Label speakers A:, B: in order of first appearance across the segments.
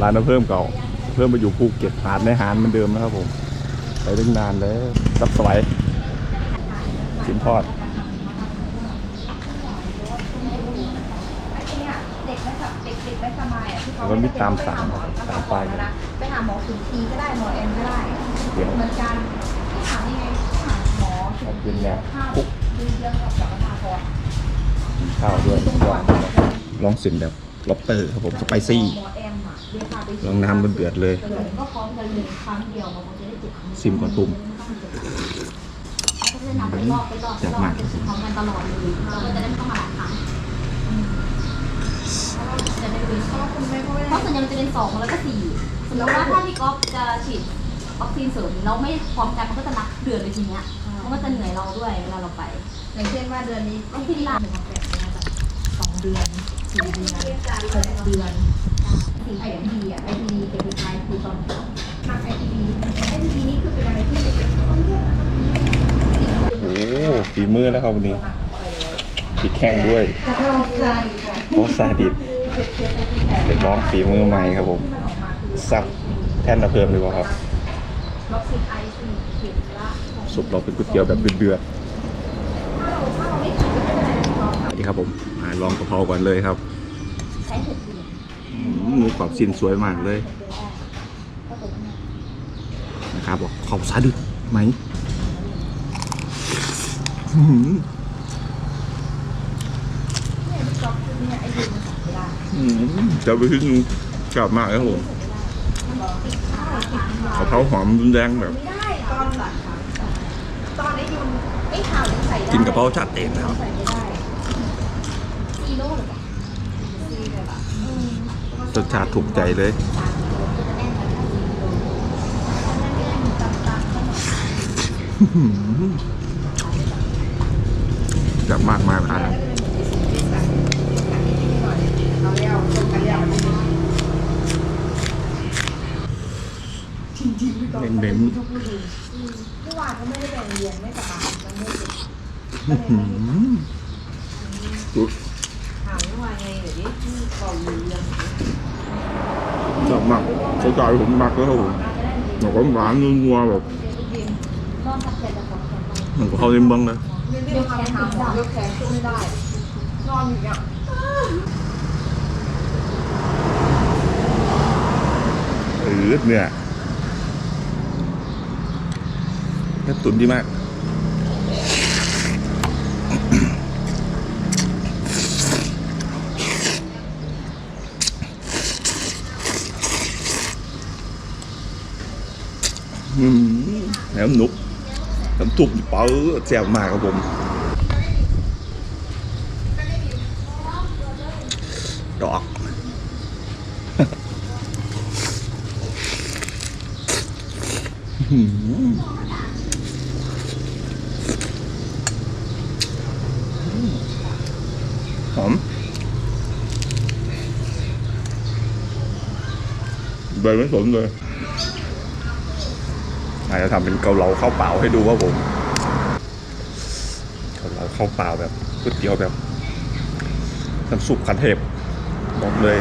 A: ร้านน้ำเพิ่มเก่า เพิ่มมาอยู่ภูเก็ตหาดในหารเหมือนเดิมนะครับผม ไปตั้งนานแล้วรับสวยสินทอด
B: เด็กไม่สบเด็กเด็กไม่สบายอะที่เขา
A: แล้วก็มีตามสั่งตามป้าย
B: นะไปหาหมอขุนทีก็ได้หมอเอ็มก็ได้
A: เดี๋ยว
B: เหมือนกันที่ถามยังไงหาหมอขุน
A: เป็น
B: ที
A: แนว
B: ข้าว
A: คุก
B: ดูเรื่องกับจักรพรรดิ
A: ข้าวด้วยลองลองสินแบบล็อบเตอร์ครับผมสไปซี่ ลองน้ำเดือดเลย
B: ก็พร้อมกันเลยครั้งเดียวมันจะได้เจ็บ
A: ซิมก่อนตุ่ม
B: ก็จะนำไปรอบไปรอบไปรอบจะพร้อมกันตลอดเลยเราก็จะได้เข้ามาหลายครั้งจะได้ดูเพราะส่วนใหญ่มันจะเป็นสองแล้วก็สี่สมมติว่าถ้าพี่ก๊อฟจะฉีดวัคซีนเสริมเราไม่พร้อมกันมันก็จะนับเดือนเลยทีเนี้ยมันก็จะเหนื่อยเราด้วยเวลาเราไป
C: อย่างเช่นว่าเดือนนี้
B: วัคซีนลา
C: สองเดือนสี่เดือนหกเดือน
B: สี่
C: ไอ
B: เข็ม
C: พีอะไอพีดีเป็นไอคือตอน
B: หนักไอทีบีไอทีบีนี่คือเป็นอะไรที่ต้องเลือก
A: โอ้ฝีมือแล้วครับวันนี้ติดแข้งด้วยโอ้ซาดิสเด็กน้องฝีมือใหม่ครับผมซับแท่นระเพิ่มดีกว่าครับสุปเราเป็นก๋วยเตี๋ยวแบบเดือดๆสวัสดีครับผมมาลองกะเพราก่อนเลยครับ
B: ใช้หกเดือน
A: อืม หมูกรอบซินสวยมากเลยนะครับบอกขอบซาดิสไหมอื้อหืออืมจะไปขึ้นกลับมากครับผมกะเพราหอมรุนแรงแบบ
B: ไม่ได้ตอนหลังตอนไอ้ยุนไอ้ข่าวยังใส่ได้
A: กินกะเพราชาติเองนะครับ
B: ร
A: สชาติถูกใจเลยจับมากมากอะ
C: เราเลี้ยวตรงกันเลี้ว
A: เน้นเน้น
B: เมื่อวานก็ไม่ได้ไปโรงเรียนไม่สบายมันไม่เจ็บ
A: อื้อหืออุ๊ย
C: ถามว่าไงเดี๋ยวนี้ที่บอกอยู่เรื่อง
A: จับมากาใจผมมากแล้วครับผมแบบหวานๆนัวๆแบบ
B: นอนพักเสร็จแล้วก็
A: เหมือนกับเขาเล่นบ้าง นะ
C: ไม่ได้ทำหาหมอยกแขนขึ้นไม่ได้นอน นี่ย
A: เออเนื้อเนื้อตุ๋นดีมากอืมน้ำนุกน้ำจุกเป๋าแจ่วมากครับผม ดอก หอมใบไม่สนเลย อาจจะทำเป็นเกาเหลาข้าวเปล่าให้ดูว่าผมเกาเหลาข้าวเปล่าแบบก๋วยเตี๋ยวแบบน้ำซุปขันเทพบอกเลย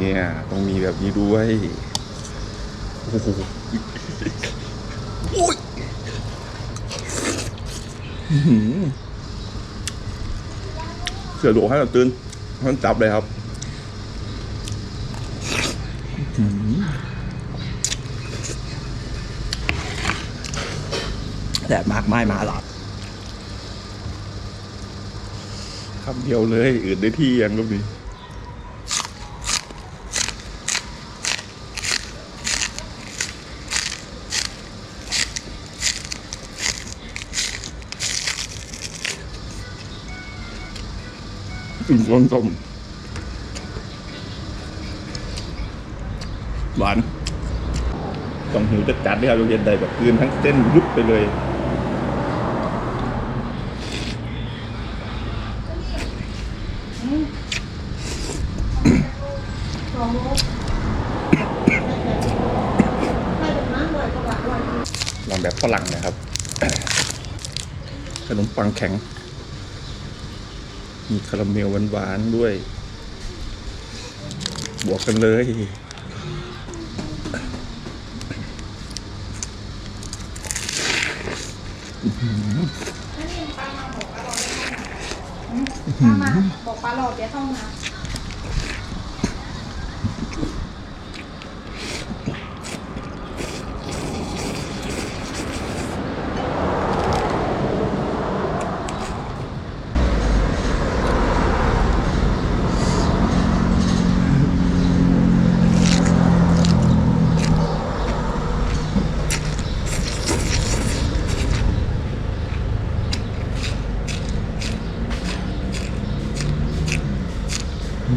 A: เนี่ยต้องมีแบบนี้ด้วยโอ้โหโอ้ยอื้อหือเสือดุให้เราตื่น มันจับเลยครับแดดมากไม่มาหลับคำเดียวเลยอื่นได้ที่ยังก็มี อืมส้มส้มหวานต้องหิวจัดจัดด้วยครับโรงเรียนใดแบบคืนทั้งเส้นยุบไปเลยลองแบบฝรั่งนะครับ ขนมปังแข็ง มีคาราเมลหวานๆด้วย บวกกันเลย ป้า
C: มาบอกปลาหลอดเดี๋ยวเข้ามา